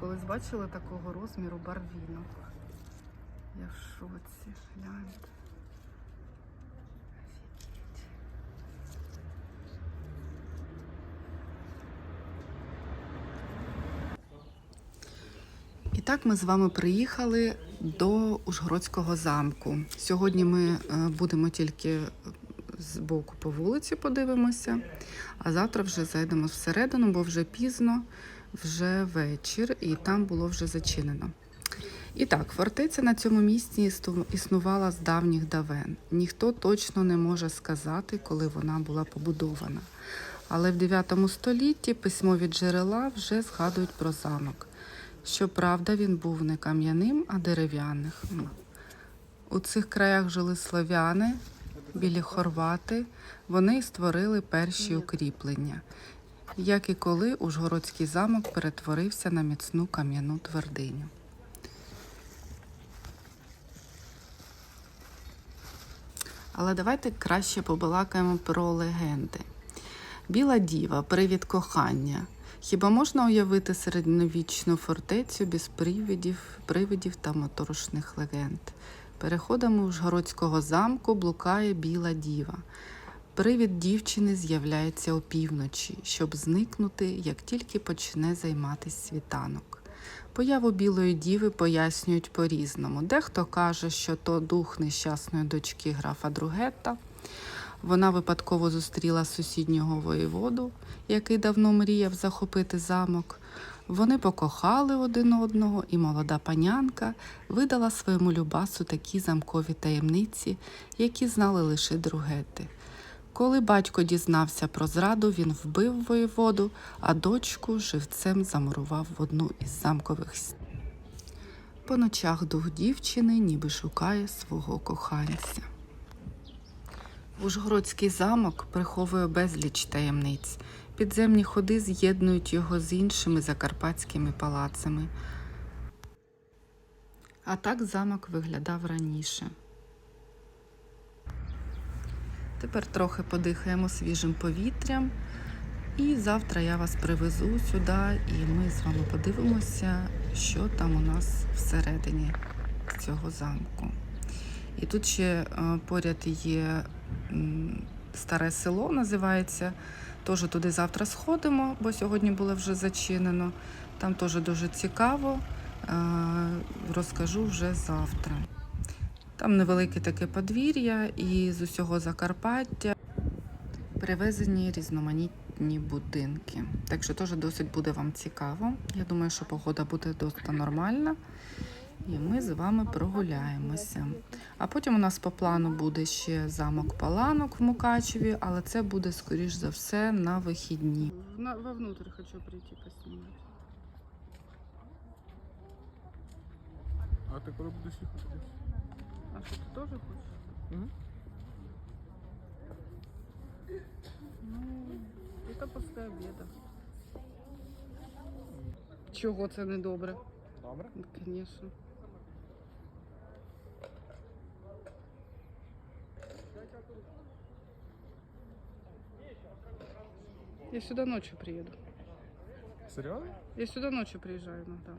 колись бачили такого розміру барвінок. Я в шоці. Гляньте. І так ми з вами приїхали до Ужгородського замку. Сьогодні ми е, будемо тільки з боку по вулиці подивимося, а завтра вже зайдемо всередину, бо вже пізно, вже вечір, і там було вже зачинено. І так, фортеця на цьому місці існувала з давніх давен. Ніхто точно не може сказати, коли вона була побудована. Але в 9 столітті письмові джерела вже згадують про замок. Щоправда, він був не кам'яним, а дерев'яних. Ну, У цих краях жили славяни, білі хорвати. Вони створили перші укріплення. Як і коли Ужгородський замок перетворився на міцну кам'яну твердиню. Але давайте краще побалакаємо про легенди. Біла діва, привід кохання. Хіба можна уявити середньовічну фортецю без привидів, привидів та моторошних легенд? Переходами Ужгородського замку блукає біла діва. Привід дівчини з'являється опівночі, щоб зникнути, як тільки почне займатися світанок. Появу білої діви пояснюють по-різному. Дехто каже, що то дух нещасної дочки графа Другетта. Вона випадково зустріла сусіднього воєводу, який давно мріяв захопити замок. Вони покохали один одного, і молода панянка видала своєму любасу такі замкові таємниці, які знали лише другети. Коли батько дізнався про зраду, він вбив воєводу, а дочку живцем замурував в одну із замкових стін. По ночах дух дівчини ніби шукає свого коханця. Ужгородський замок приховує безліч таємниць. Підземні ходи з'єднують його з іншими закарпатськими палацами. А так замок виглядав раніше. Тепер трохи подихаємо свіжим повітрям. І завтра я вас привезу сюди, і ми з вами подивимося, що там у нас всередині цього замку. І тут ще е, поряд є старе село, називається. Теж туди завтра сходимо, бо сьогодні було вже зачинено. Там теж дуже цікаво. Е, Розкажу вже завтра. Там невелике таке подвір'я і з усього Закарпаття привезені різноманітні будинки. Так що теж досить буде вам цікаво. Я думаю, що погода буде досить нормальна. І ми з вами прогуляємося. А потім у нас по плану буде ще замок Паланок в Мукачеві, але це буде, скоріш за все, на вихідні. Вовнутрь хочу прийти поснімати. А ти коли будеш їхати? А що ти теж хочеш? Угу. Ну, це після обіду. Чого це не добре? Добре. Звісно. Я сюда ночью приеду. Серйозно? Я сюда ночью приезжаю иногда.